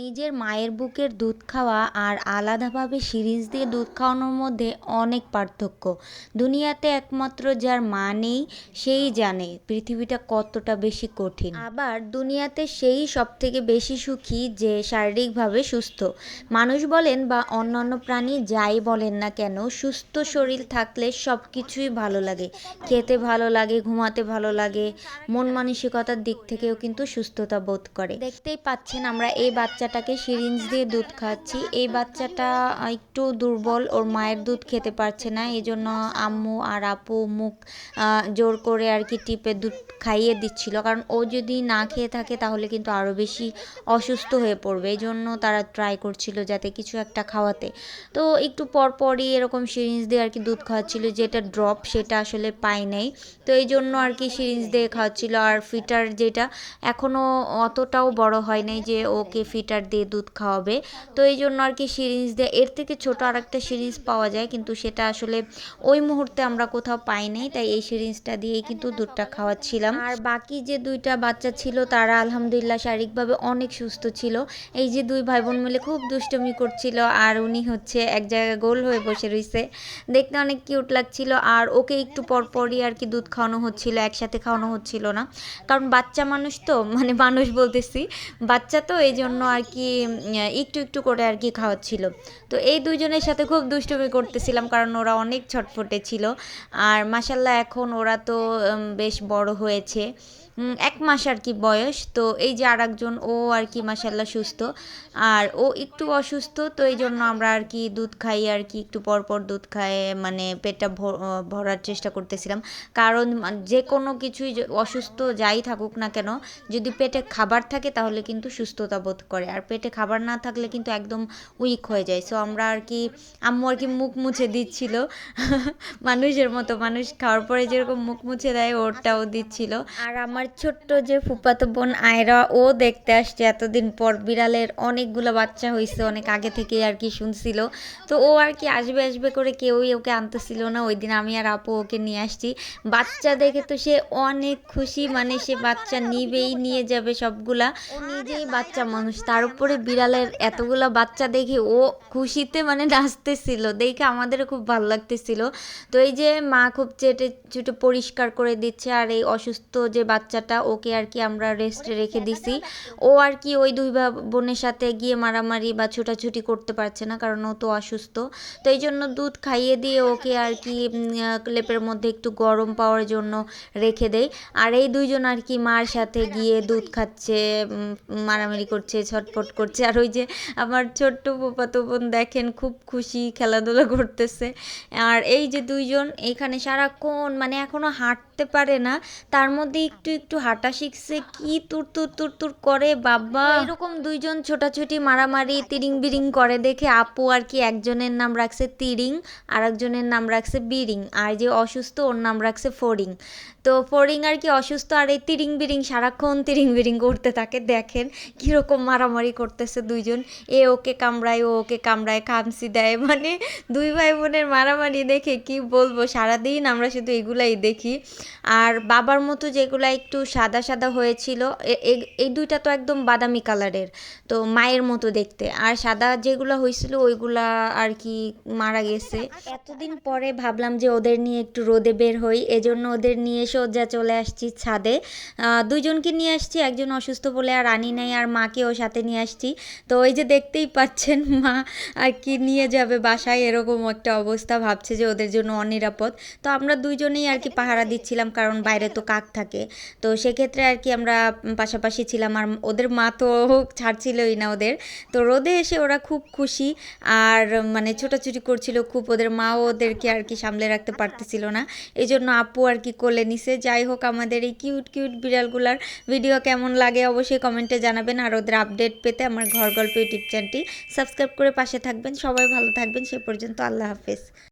নিজের মায়ের বুকের দুধ খাওয়া আর আলাদাভাবে সিরিঞ্জ দিয়ে দুধ খাওয়ানোর মধ্যে অনেক পার্থক্য। দুনিয়াতে একমাত্র যার মা নেই, সেই জানে পৃথিবীটা কতটা বেশি কঠিন। আবার দুনিয়াতে সেই সব থেকে বেশি সুখী যে শারীরিকভাবে সুস্থ। মানুষ বলেন বা অন্যান্য প্রাণী যাই বলেন না কেন, সুস্থ শরীর থাকলে সব কিছুই ভালো লাগে। খেতে ভালো লাগে, ঘুমাতে ভালো লাগে, মন মানসিকতার দিক থেকেও কিন্তু সুস্থতা বোধ করে। দেখতেই পাচ্ছেন আমরা এই বাচ্চাটাকে সিরিঞ্জ দিয়ে দুধ খাচ্ছি। এই বাচ্চাটা একটু দুর্বল, ওর মায়ের দুধ খেতে পারছে না। এই জন্য আম্মু আর আপু মুখ জোর করে আর কি টিপে দুধ খাইয়ে দিচ্ছিল। কারণ ও যদি না খেয়ে থাকে তাহলে কিন্তু আরও বেশি অসুস্থ হয়ে পড়বে। এই জন্য তারা ট্রাই করছিল যাতে কিছু একটা খাওয়াতে। তো একটু পরপরই এরকম সিরিঞ্জ দিয়ে আর কি দুধ খাওয়াচ্ছিল। যেটা ড্রপ সেটা আসলে পাই নাই। তো এই জন্য আর কি সিরিঞ্জ দিয়ে খাওয়াচ্ছিল। আর ফিটার যেটা এখনও অতটাও বড় হয় নাই যে ওকে ফিটার দিয়ে দুধ খাওয়াবে। তো এই জন্য আর কি সিরিঞ্জ দিয়ে, এর থেকে ছোট আর একটা সিরিঞ্জ পাওয়া যায়, কিন্তু সেটা আসলে ওই মুহূর্তে আমরা কোথাও পাই নাই, তাই এই সিরিঞ্জটা দিয়েই কিন্তু দুধটা খাওয়াচ্ছিলাম। আর বাকি যে দুইটা বাচ্চা ছিল, তারা আলহামদুলিল্লাহ শারীরিকভাবে অনেক সুস্থ ছিল। এই যে দুই ভাই বোন মিলে খুব দুষ্টমি করছিল, আর উনি হচ্ছে এক জায়গায় গোল হয়ে বসে রয়েছে দেখতে অনেক কিউট লাগছিল, আর ওকে একটু পরপরই আর কি দুধ খাওয়ানো হচ্ছিল, একসাথে খাওয়ানো হচ্ছিল না। কারণ বাচ্চা মানুষ তো মানে মানুষ বলতেছি। বাচ্চা তো, এই জন্য আর কি একটু একটু করে আর কি খাওয়াচ্ছিল। তো এই দুজনের সাথে খুব দুষ্টুমি করতেছিলাম কারণ ওরা অনেক ছটফটে ছিল। আর মাসাল্লাহ এখন ওরা তো বেশ বড় হয়েছে। এক মাস আর কি বয়স। তো এই যে আর একজন ও আর কি মাসাল্লাহ সুস্থ। আর ও একটু অসুস্থ, তো এই জন্য আমরা আর কি দুধ খাই, আর কি একটু পর পর দুধ খাই মানে পেটটা ভর- ভরার চেষ্টা করতেছিলাম। কারণ যে কোনো কিছুই অসুস্থ যাই থাকুক না কেন, যদি পেটে খাবার থাকে তাহলে কিন্তু সুস্থতা বোধ করে। আর পেটে খাবার না থাকলে কিন্তু একদম উইক হয়ে যায়। সো আমরা আর কি, আম্মু আর কি মুখ মুছে দিচ্ছিল। মানুষের মতো মানুষ। খাওয়ার পরে যেরকম মুখ মুছে দেয়, ওরটাও দিচ্ছিল। আর আমার ছোট্ট যে ফুপাতো বোন আয়রা, ও দেখতে আসছে এতদিন পর। বিড়ালের অনেকগুলো বাচ্চা হয়েছে অনেক আগে থেকে আর কি শুনছিল। তো ও আর কি আসবে আসবে করে কেউই ওকে আনতেছিল না। ওই দিন আমি আর আপু ওকে নিয়ে আসছি। বাচ্চা দেখে তো সে অনেক খুশি মানে সে বাচ্চা নিবেই, নিয়ে যাবে সবগুলা। নিজেই বাচ্চা মানুষ। তার উপরে বিড়ালের এতগুলা বাচ্চা দেখে ও খুশিতে মানে নাচতেছিল। দেখে আমাদের খুব ভালো লাগতেছিল। তো এই যে মা খুব চেটে চুটে পরিষ্কার করে দিচ্ছে আর এই অসুস্থ যে বাচ্চাটা ওকে আর কি আমরা রেস্টে রেখে দিছি। ও আর কি ওই দুই বোনের সাথে গিয়ে মারামারি বা ছোটাছুটি করতে পারছে না কারণ ও তো অসুস্থ। তো এই জন্য দুধ খাইয়ে দিয়ে ওকে আর কি লেপের মধ্যে একটু গরম পাওয়ার জন্য রেখে দেয় আর এই দুইজন আর কি মার সাথে গিয়ে দুধ খাচ্ছে মারামারি করছে ছটফট করছে। আর ওই যে আমার ছোট্ট ফুপাতো বোন দেখেন খুব খুশি খেলাধুলা করতেছে। আর এই যে দুইজন এখানে সারাক্ষণ মানে এখনও হাঁটতে পারে না তার মধ্যে একটু একটু হাঁটা শিখছে, কি তুর তুর তুর তুর করে, বাবা। এরকম দুইজন ছোটাছুটি, মারামারি তিরিং বিরিং করে দেখে আপু আর কি একজনের নাম রাখছে তিরিং আর একজনের নাম রাখছে বিরিং, আর যে অসুস্থ ওর নাম রাখছে ফড়িং তো ফড়িং আর কি অসুস্থ, আর এই তিরিং বিরিং সারাক্ষণ তিরিং বিরিং করতে থাকে, দেখেন কীরকম মারামারি করতেছে দুইজন। এ ওকে কামড়ায়, ও ওকে কামড়ায় খামসি দেয় মানে দুই ভাই বোনের মারামারি দেখে কি বলব, সারাদিন আমরা শুধু এগুলাই দেখি। আর বাবার মতো যেগুলা একটু সাদা সাদা হয়েছিল। এই দুইটা তো একদম বাদামি কালারের, তো মায়ের মতো দেখতে। আর সাদা যেগুলো হয়েছিল, ওইগুলা আর কি মারা গেছে। এতদিন পরে ভাবলাম যে ওদের নিয়ে একটু রোদে বের হই, এজন্য ওদের নিয়ে সোজা চলে আসছি ছাদে। দুইজনকে নিয়ে আসছি, একজন অসুস্থ বলে আর আনি নাই, আর মাকেও সাথে নিয়ে আসছি। তো ওই যে দেখতেই পাচ্ছেন মা আর কি নিয়ে যাবে বাসায়, এরকম একটা অবস্থা ভাবছে যে ওদের জন্য অনিরাপদ। তো আমরা দুইজনেই আর কি পাহারা দিচ্ছিলাম, কারণ বাইরে তো কাক থাকে। তো সেক্ষেত্রে আর কি আমরা পাশাপাশি ছিলাম। আর ওদের মা তো ছাড়ছিলই না ওদের। তো রোদে এসে ওরা খুব খুশি। আর মানে ছোটাছুটি করছিল খুব। ওদের মাও ওদেরকে আর কি সামলে রাখতে পারতেছিল না। এই জন্য আপু আর কি কোলে নিছে। যাই হোক আমাদের এই কিউট কিউট বিড়ালগুলার ভিডিও কেমন লাগে অবশ্যই কমেন্টে জানাবেন। আর ওদের আপডেট পেতে আমার ঘর গল্প ইউটিউব চ্যানেলটি সাবস্ক্রাইব করে পাশে থাকবেন। সবাই ভালো থাকবেন। সে পর্যন্ত আল্লাহ হাফেজ।